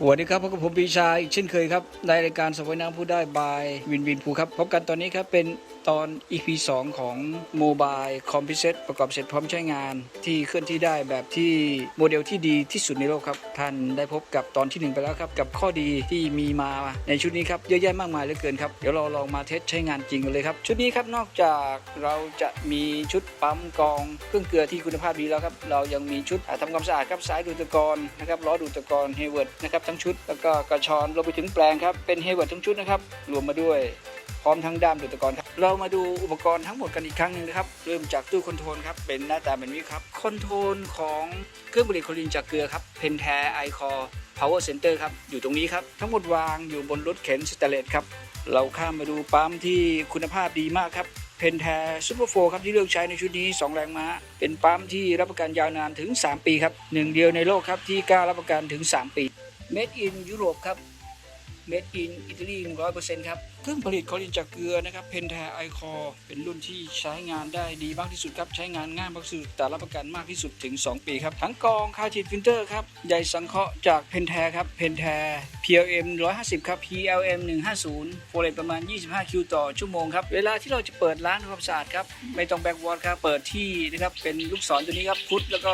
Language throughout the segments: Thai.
สวัสดีครับพบกับผมปีชาอีกเช่นเคยครับในรายการสวายน้ำผู้ได้บายวินวินภูครับพบกันตอนนี้ครับเป็น ตอน EP 2 ของโมบายคอมพิเซตประกอบเสร็จพร้อมใช้งาน ที่เคลื่อนที่ได้แบบที่โมเดลที่ดีที่สุดในโลกครับ ท่านได้พบกับตอนที่ 1 ไปแล้วครับ กับข้อดีที่มีมาในชุดนี้ครับ เยอะแยะมากมายเหลือเกินครับ เดี๋ยวเราลองมาเทสใช้งานจริงกันเลยครับ ชุดนี้ครับนอกจากเราจะมีชุดปั๊มกรองเครื่องเกลือที่คุณภาพดีแล้วครับเรายังมีชุดทำความสะอาดครับสายดูดตะกอนนะครับล้อดูดตะกอนเฮเวิร์ดนะครับทั้งชุดแล้วก็กระชอนรวมไปถึงแปลงครับเป็นเฮเวิร์ดทั้งชุดนะครับรวมมาด้วยพร้อมทั้งด้ามดูดตะกอนครับ เรามาดูอุปกรณ์ทั้งหมดกันอีกครั้งหนึ่งนะครับ เริ่มจากตู้คอนโทรลครับ เป็นหน้าตาแบบนี้ครับ คอนโทรลของเครื่องผลิตโคลินจากเกลือครับ เพนแทไอคอ power center ครับ อยู่ตรงนี้ครับ ทั้งหมดวางอยู่บนรถเข็นสแตเลสครับ เราข้ามมาดูปั๊มที่คุณภาพดีมากครับ เพนแทซูเปอร์โฟครับที่เลือกใช้ในชุดนี้ 2 แรงม้า เป็นปั๊มที่รับประกันยาวนานถึง 3 ปีครับหนึ่งเดียวในโลกครับที่กล้ารับประกันถึง 3 ปี Made in ยุโรป ครับ Made in อิตาลี100%ครับเครื่องผลิตคอลินจากเกลือนะครับเพนแทไอคอเป็นรุ่นที่ใช้งานได้ดีมากที่สุดครับ ใช้งานง่ายมากที่สุดแต่รับประกันมากที่สุดถึง 2 ปีครับ ทั้งกองคาร์ทิดฟิลเตอร์ครับใหญ่สังเคราะห์จากเพนแทครับเพนแท PLM 150 ครับ PLM 150โฟเลตประมาณ 25 คิวต่อชั่วโมงครับ เวลาที่เราจะเปิดร้านทำความสะอาดครับ ไม่ต้องแบ็กวอร์ดครับ เปิดที่นะครับ เป็นลูกศรตัวนี้ครับพุทแล้วก็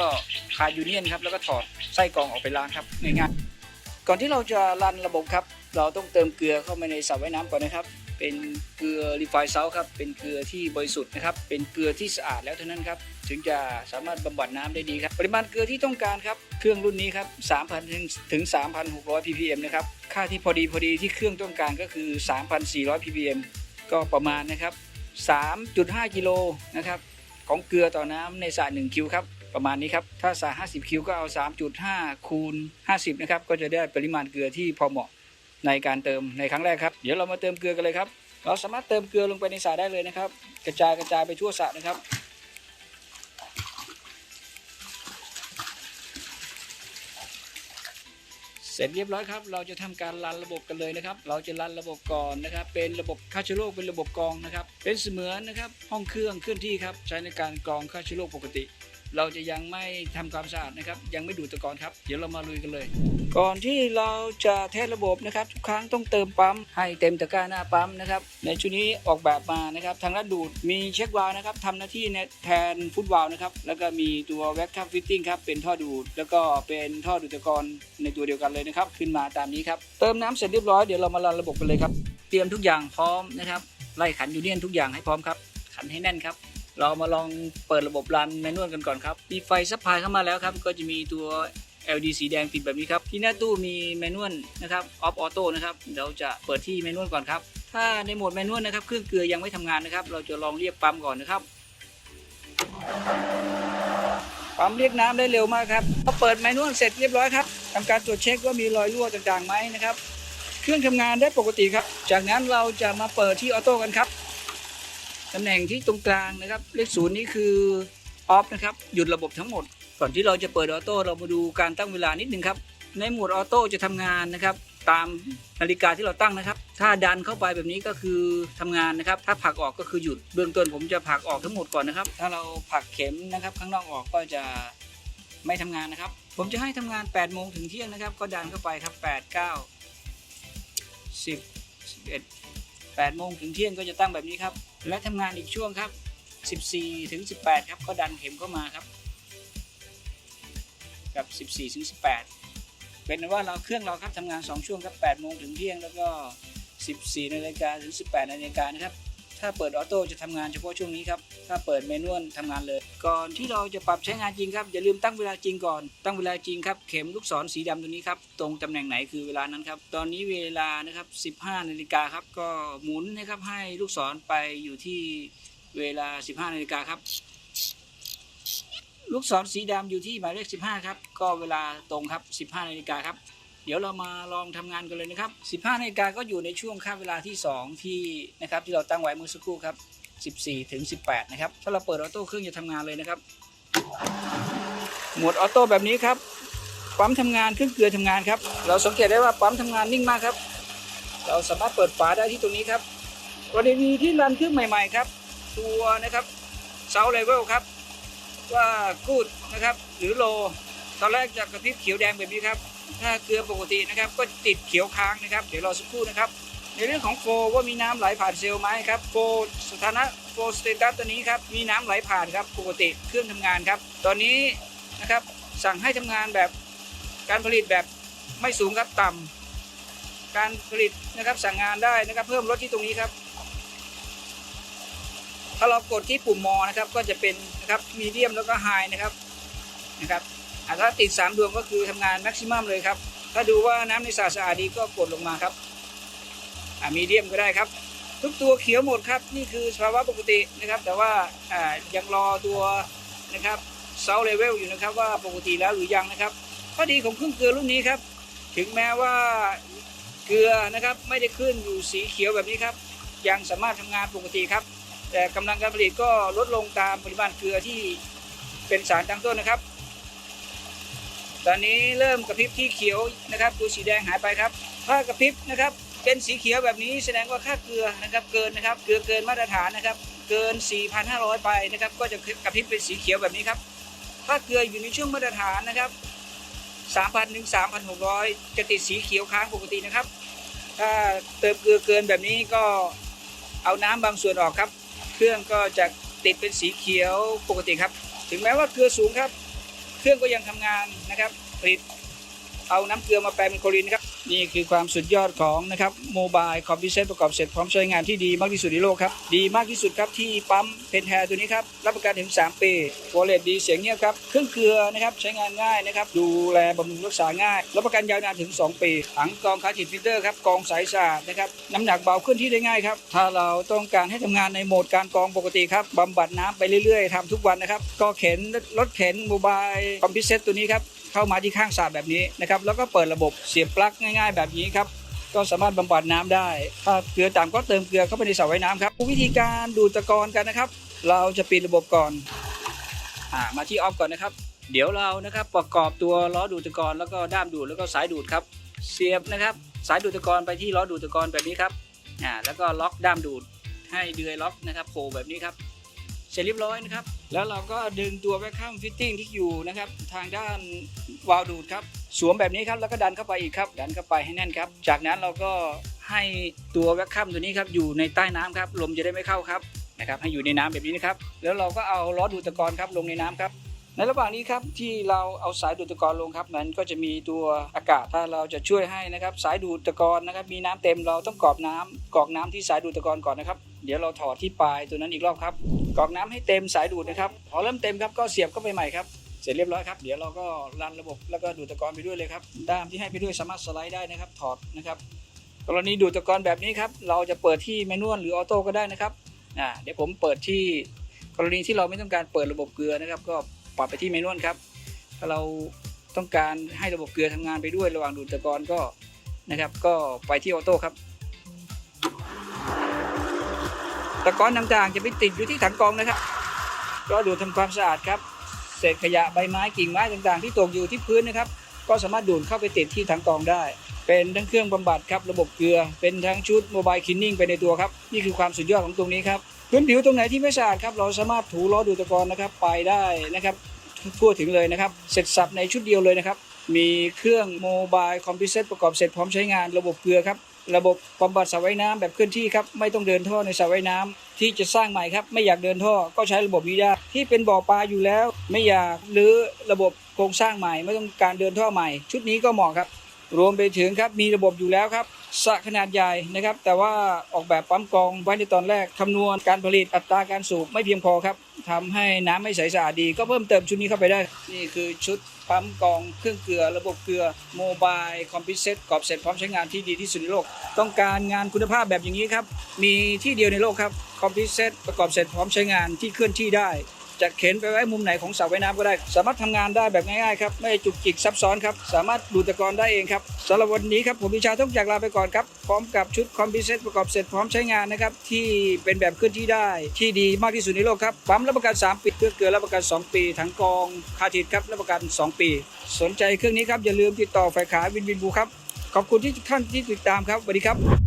คายูเนียนครับ แล้วก็ถอดไส้กรองออกไปล้างครับง่ายๆก่อนที่เราจะรันระบบครับ เราต้องเติมเกลือเข้ามาในสระว่ายน้ำก่อนนะครับ เป็นเกลือรีไฟเซลครับ เป็นเกลือที่บริสุทธิ์นะครับ เป็นเกลือที่สะอาดแล้วเท่านั้นครับ ถึงจะสามารถบำบัดน้ำได้ดีครับ ปริมาณเกลือที่ต้องการครับ เครื่องรุ่นนี้ครับ 3,000 ถึงถึง 3,600 ppm นะครับ ค่าที่พอดีพอดีที่เครื่องต้องการก็คือ 3,400 ppm ก็ประมาณนะครับ 3.5 กิโลนะครับของเกลือต่อน้ำในสระ1คิวครับประมาณนี้ครับ ถ้าสระ50 คิวก็เอา 3.5 คูณ 50 นะครับ ก็จะได้ปริมาณเกลือที่พอเหมาะ ในการเติมในครั้งแรกครับ เดี๋ยวเรามาเติมเกลือกันเลยครับ เราสามารถเติมเกลือลงไปในสระได้เลยนะครับ กระจายกระจายไปทั่วสระนะครับเสร็จเรียบร้อยครับ เราจะทำการรันระบบกันเลยนะครับ เราจะรันระบบก่อนนะครับ เป็นระบบฆ่าเชื้อโรคเป็นระบบกรองนะครับ เป็นเสมือนนะครับ ห้องเครื่องเคลื่อนที่ครับ ใช้ในการกรองฆ่าเชื้อโรคปกติ เราจะยังไม่ทำความสะอาดนะครับ ยังไม่ดูดตะกอนครับ เดี๋ยวเรามาลุยกันเลย ก่อนที่เราจะเทสระบบนะครับทุกครั้งต้องเติมปั๊มให้เต็มตะกร้าหน้าปั๊มนะครับในชุดนี้ออกแบบมานะครับทางด้านดูดมีเช็ควาล์วนะครับทำหน้าที่แทนฟุตวาล์วนะครับแล้วก็มีตัวแว็กคัพฟิตติ้งครับเป็นท่อดูด แล้วก็เป็นท่อดูดตะกอนในตัวเดียวกันเลยนะครับขึ้นมาตามนี้ครับเติมน้ำเสร็จเรียบร้อยเดี๋ยวเรามารันระบบกันเลยครับเตรียมทุกอย่างพร้อมนะครับไล่ขันยูเนียนทุกอย่างให้พร้อมครับขันให้แน่นครับ เรามาลองเปิดระบบรันแมนนวลกันก่อนครับมีไฟซัพพลายเข้ามาแล้วครับ ก็จะมีตัว LED สีแดงติดแบบนี้ครับ ที่หน้าตู้มีแมนนวลนะครับออฟออโต้นะครับเราจะเปิดที่แมนนวลก่อนครับ ถ้าในโหมดแมนนวลนะครับเครื่องเกลือยังไม่ทำงานนะครับ เราจะลองเรียกปั๊มก่อนนะครับปั๊มเรียกน้ำได้เร็วมากครับพอเปิดแมนนวลเสร็จเรียบร้อยครับทำการตรวจเช็คว่ามีรอยรั่วต่างๆไหมนะครับ เครื่องทำงานได้ปกติครับ จากนั้นเราจะมาเปิดที่ออโต้กันครับ ตำแหน่งที่ตรงกลางนะครับ เลขศูนย์นี้คือออฟนะครับหยุดระบบทั้งหมด ก่อนที่เราจะเปิดออโต้เรามาดูการตั้งเวลานิดนึงครับ ในโหมดออโต้จะทำงานนะครับ ตามนาฬิกาที่เราตั้งนะครับ ถ้าดันเข้าไปแบบนี้ก็คือทำงานนะครับ ถ้าผลักออกก็คือหยุดเบื้องต้นผมจะผลักออกทั้งหมดก่อนนะครับ ถ้าเราผลักเข็มนะครับ ข้างนอกออกก็จะไม่ทำงานนะครับ ผมจะให้ทำงาน8โมงถึงเที่ยงนะครับ ก็ดันเข้าไปครับ 8 9 10 11 8โมงถึงเที่ยงก็จะตั้งแบบนี้ครับ และทำงานอีกช่วงครับ 14ถึง18 ครับ ก็ดันเข็มเข้ามาครับ กับ 14ถึง18 เป็นว่าเราเครื่องเราครับทำงาน 2 ช่วงครับ8โมงถึงเที่ยงแล้วก็ 14นาฬิกาถึง 18นาฬิกานะครับ ถ้าเปิดออโต้จะทำงานเฉพาะช่วงนี้ครับ ถ้าเปิดเมนวลทำงานเลย ก่อนที่เราจะปรับใช้งานจริงครับอย่าลืมตั้งเวลาจริงก่อน ตั้งเวลาจริงครับเข็มลูกศรสีดำตัวนี้ครับตรงตำแหน่งไหนคือเวลานั้นครับตอนนี้เวลานะครับ 15นาฬิกาครับก็หมุนนะครับให้ลูกศรไปอยู่ที่เวลา 15นาฬิกาครับลูกศรสีดำอยู่ที่หมายเลข 15 ครับ ก็เวลาตรงครับ 15นาฬิกาครับ เดี๋ยวเรามาลองทำงานกันเลยนะครับ 15นาฬิกาก็อยู่ในช่วงค่าเวลาที่ 2 ที่นะครับที่เราตั้งไว้เมื่อสักครู่ครับ 14 ถึง 18 นะครับ ถ้าเราเปิดออโต้เครื่องจะทำงานเลยนะครับ โหมดออโต้แบบนี้ครับ ปั๊มทำงานเครื่องเกลือทำงานครับ เราสังเกตได้ว่าปั๊มทำงานนิ่งมากครับ เราสามารถเปิดฝาได้ที่ตรงนี้ครับกรณีที่รันเครื่องใหม่ ๆ ครับ ตัวนะครับเซาเลเวลครับ ว่ากูดนะครับ หรือโล ตอนแรกจะกระพริบเขียวแดงแบบนี้ครับ ถ้าเกลือปกตินะครับ ก็ติดเขียวค้างนะครับ เดี๋ยวรอสักครู่นะครับ ในเรื่องของโฟว่ามีน้ำไหลผ่านเซลล์ไหมครับโฟสถานะโฟสเตตัสตัวนี้ครับมีน้ำไหลผ่านครับปกติเครื่องทำงานครับ ตอนนี้นะครับสั่งให้ทำงานแบบการผลิตแบบไม่สูงครับต่ำการผลิตนะครับสั่งงานได้นะครับเพิ่มลดที่ตรงนี้ครับ ถ้าเรากดที่ปุ่มมอนะครับก็จะเป็นนะครับมีเดียมแล้วก็ไฮนะครับนะครับถ้าติด 3 ดวงก็คือทำงานแม็กซิมัมเลยครับถ้าดูว่าน้ำในสระสะอาดดีก็กดลงมาครับ มีเดียมก็ได้ครับ ทุกตัวเขียวหมดครับ นี่คือสภาวะปกตินะครับ แต่ว่ายังรอตัวนะครับเซลเลเวลอยู่นะครับว่าปกติแล้วหรือยังนะครับข้อดีของเครื่องเกลือรุ่นนี้ครับ ถึงแม้ว่าเกลือนะครับไม่ได้ขึ้นอยู่สีเขียวแบบนี้ครับ ยังสามารถทำงานปกติครับ แต่กำลังการผลิตก็ลดลงตามปริมาณเกลือที่เป็นสารตั้งต้นนะครับ ตอนนี้เริ่มกระพริบที่เขียวนะครับตัวสีแดงหายไปครับ ถ้ากระพริบนะครับ เป็นสีเขียวแบบนี้แสดงว่าค่าเกลือนะครับเกินนะครับเกลือเกินมาตรฐานนะครับ เกิน 4,500 ไปนะครับ ก็จะกระพริบเป็นสีเขียวแบบนี้ครับถ้าเกลืออยู่ในช่วงมาตรฐานนะครับ 3,000ถึง3,600 จะติดสีเขียวค้างปกตินะครับ ถ้าเติมเกลือเกินแบบนี้ก็เอาน้ำบางส่วนออกครับ เครื่องก็จะติดเป็นสีเขียวปกติครับ ถึงแม้ว่าเกลือสูงครับ เครื่องก็ยังทำงานนะครับผลิตเอาน้ำเกลือมาแปลงเป็นโคลินครับ นี่คือความสุดยอดของนะครับโมบายคอมพิวเซตประกอบเสร็จพร้อมใช้งานที่ดีมากที่สุดในโลกครับ ดีมากที่สุดครับที่ปั๊มเพนแทตัวนี้ครับ รับประกันถึง 3 ปีวอลเล็ตดีเสียงเงียบครับ เครื่องเกลือนะครับใช้งานง่ายนะครับ ดูแลบำรุงรักษาง่าย รับประกันยาวนานถึง 2 ปี ถังกองคาร์ติดฟิลเตอร์ครับกองใสสะอาดนะครับน้ำหนักเบาขึ้นที่ได้ง่ายครับถ้าเราต้องการให้ทำงานในโหมดการกองปกติครับบำบัดน้ำไปเรื่อยๆทำทุกวันนะครับก็เข็นรถเข็นโมบายคอมพิวเซตตัวนี้ครับเข้ามาที่ข้างสรแบบนี้นะครับแล้วก็เปิดระบบเสียบปลั๊กง่ายๆแบบนี้ครับก็สามารถบำบัดน้ำได้ ถ้าเกลือต่ำก็เติมเกลือเข้าไปในสระว่ายน้ำครับ วิธีการดูดตะกอนกันนะครับ เราจะปิดระบบก่อนอมาที่ออฟก่อนนะครับ เดี๋ยวเรานะครับประกอบตัวล้อดูดตะกอนแล้วก็ด้ามดูดแล้วก็สายดูดครับ เสียบนะครับ สายดูดตะกอนไปที่ล้อดูดตะกอนแบบนี้ครับอ่าแล้วก็ล็อกด้ามดูดให้เดือยล็อกนะครับโผล่แบบนี้ครับเสร็จเรียบร้อยนะครับ แล้วเราก็ดึงตัวแวคคัมฟิตติ้งที่อยู่นะครับ ทางด้านวาล์วดูดครับ สวมแบบนี้ครับแล้วก็ดันเข้าไปอีกครับ ดันเข้าไปให้แน่นครับ จากนั้นเราก็ให้ตัวแวคคัมตัวนี้ครับอยู่ในใต้น้ำครับลมจะได้ไม่เข้าครับนะครับให้อยู่ในน้ำแบบนี้นะครับ แล้วเราก็เอาล้อดูดตะกอนครับลงในน้ำครับในระหว่างนี้ครับที่เราเอาสายดูดตะกอนลงครับมันก็จะมีตัวอากาศถ้าเราจะช่วยให้นะครับสายดูดตะกอนนะครับมีน้ำเต็มเราต้องกรอกน้ำกรอกน้ำที่สายดูดตะกอนก่อนนะครับ เดี๋ยวเราถอดที่ปลายตัวนั้นอีกรอบครับกรอกน้ำให้เต็มสายดูดนะครับพอเริ่มเต็มครับก็เสียบเข้าไปใหม่ครับ เสร็จเรียบร้อยครับ เดี๋ยวเราก็รันระบบแล้วก็ดูดตะกอนไปด้วยเลยครับ ด้ามที่ให้ไปด้วยสามารถสไลด์ได้นะครับ ถอดนะครับ กรณีดูดตะกอนแบบนี้ครับ เราจะเปิดที่แมนนวลหรือออโต้ก็ได้นะครับอ่าเดี๋ยวผมเปิดที่กรณีที่เราไม่ต้องการเปิดระบบเกลือนะครับ ก็ปรับไปที่แมนนวลครับ ถ้าเราต้องการให้ระบบเกลือทำงานไปด้วยระหว่างดูดตะกอนก็นะครับ ก็ไปที่ออโต้ครับตะกอนต่างๆจะไปติดอยู่ที่ถังกรองนะครับ ก็ดูดทำความสะอาดครับ ศษขยะใบไม้กิ่งไม้ต่างๆ ที่ตกอยู่ที่พื้นนะครับ ก็สามารถดูดเข้าไปติดที่ถังกรองได้ เป็นทั้งเครื่องบำบัดครับระบบเกลือ เป็นทั้งชุดโมบายคลีนนิ่งไปในตัวครับนี่คือความสุดยอดของตรงนี้ครับพื้นผิวตรงไหนที่ไม่สะอาดครับเราสามารถถูล้อดูดตะกอนนะครับไปได้นะครับทั่วถึงเลยนะครับ เสร็จสับในชุดเดียวเลยนะครับ มีเครื่องโมบายคอมพิวเตประกอบเสร็จพร้อมใช้งานระบบเกลือครับ ระบบบำบัดสระว่ายน้ำแบบเคลื่อนที่ครับ ไม่ต้องเดินท่อในสระว่ายน้ำที่จะสร้างใหม่ครับ ไม่อยากเดินท่อก็ใช้ระบบนี้ได้ ที่เป็นบ่อปลาอยู่แล้ว ไม่อยากหรือระบบโครงสร้างใหม่ ไม่ต้องการเดินท่อใหม่ ชุดนี้ก็เหมาะครับ รวมไปถึงครับมีระบบอยู่แล้วครับสระขนาดใหญ่นะครับ แต่ว่าออกแบบปั๊มกองไว้ในตอนแรกคำนวณการผลิตอัตราการสูบไม่เพียงพอครับทำให้น้ำไม่ใสสะอาดดีก็เพิ่มเติมชุดนี้เข้าไปได้ นี่คือชุดปั๊มกองเครื่องเกลือ ระบบเกลือโมบายคอมพิวเซตกรอบเสร็จพร้อมใช้งานที่ดีที่สุดในโลก ต้องการงานคุณภาพแบบอย่างนี้ครับ มีที่เดียวในโลกครับคอมพิวเซตประกอบเสร็จพร้อมใช้งานที่เคลื่อนที่ได้ จะเข็นไปไว้มุมไหนของสระว่ายน้ำก็ได้ สามารถทำงานได้แบบง่ายๆครับไม่จุกจิกซับซ้อนครับสามารถดูดตะกอนได้เองครับสำหรับวันนี้ครับผมพิชาต้องจากลาไปก่อนครับพร้อมกับชุดคอมพิเซตประกอบเสร็จพร้อมใช้งานนะครับที่เป็นแบบเคลื่อนที่ได้ ที่ดีมากที่สุดในโลกครับปั๊มรับประกัน 3 ปีเครื่องเกลือรับประกัน 2 ปีถังกองคาทิดครับรับประกัน 2 ปี สนใจเครื่องนี้ครับอย่าลืมติดต่อฝ่ายขายวินวินบูครับขอบคุณที่ท่านที่ติดตามครับสวัสดีครับ